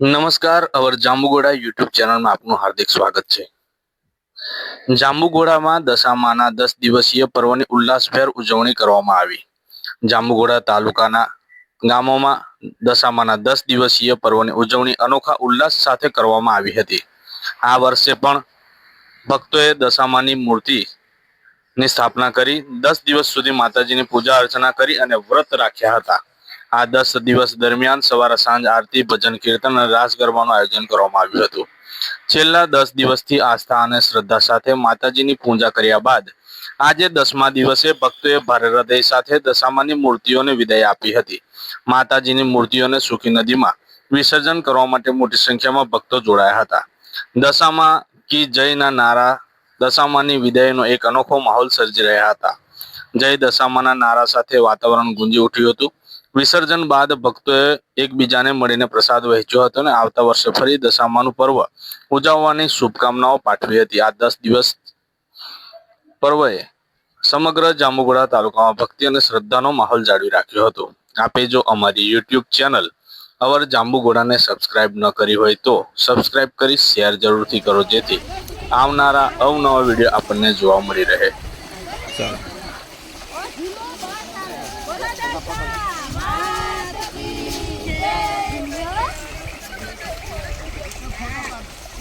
નમસ્કાર, અવર જાંબુગોડા યુટ્યુબ ચેનલમાં આપનું હાર્દિક સ્વાગત છે. જાંબુગોડામાં દશામાના દસ દિવસીય પર્વની ઉલ્લાસભેર ઉજવણી કરવામાં આવી. જાંબુગોડા તાલુકાના ગામોમાં દશામાના દસ દિવસીય પર્વની ઉજવણી અનોખા ઉલ્લાસ સાથે કરવામાં આવી હતી. આ વર્ષે પણ ભક્તોએ દશામાની મૂર્તિની સ્થાપના કરી, દસ દિવસ સુધી માતાજીની પૂજા અર્ચના કરી અને વ્રત રાખ્યા હતા. આ દસ દિવસ દરમિયાન સવારે સાંજ આરતી, ભજન, કીર્તન અને રાસ ગરબાનું આયોજન કરવામાં આવ્યું હતું. છેલ્લા દસ દિવસથી આસ્થા અને શ્રદ્ધા સાથે માતાજીની પૂજા કર્યા બાદ આજે દસમા દિવસે ભક્તોએ ભારે હૃદય સાથે દશામાની મૂર્તિઓને વિદાય આપી હતી. માતાજીની મૂર્તિઓને સુખી નદીમાં વિસર્જન કરવા માટે મોટી સંખ્યામાં ભક્તો જોડાયા હતા. દશામાં કી જયના નારા, દશામાની વિદાયનો એક અનોખો માહોલ સર્જી રહ્યા હતા. જય દશામાના નારા સાથે વાતાવરણ ગુંજી ઉઠ્યું હતું. વિસર્જન બાદ ભક્તોએ એકબીજાને મળીને પ્રસાદ વહેંચ્યો હતો અને આવતા વર્ષે ફરી દશામાનું પર્વ ઉજવવાની શુભકામનાઓ પાઠવી હતી. આ દસ દિવસ પર્વએ સમગ્ર જાંબુગોડા તાલુકામાં ભક્તિ અને શ્રદ્ધાનો માહોલ જાળવી રાખ્યો હતો. આપે જો અમારી યુટ્યુબ ચેનલ અવર જાંબુગોડાને સબસ્ક્રાઇબ ન કરી હોય તો સબસ્ક્રાઇબ કરી શેર જરૂરથી કરો જેથી આવનારા અવનવા વીડિયો આપણને જોવા મળી રહે.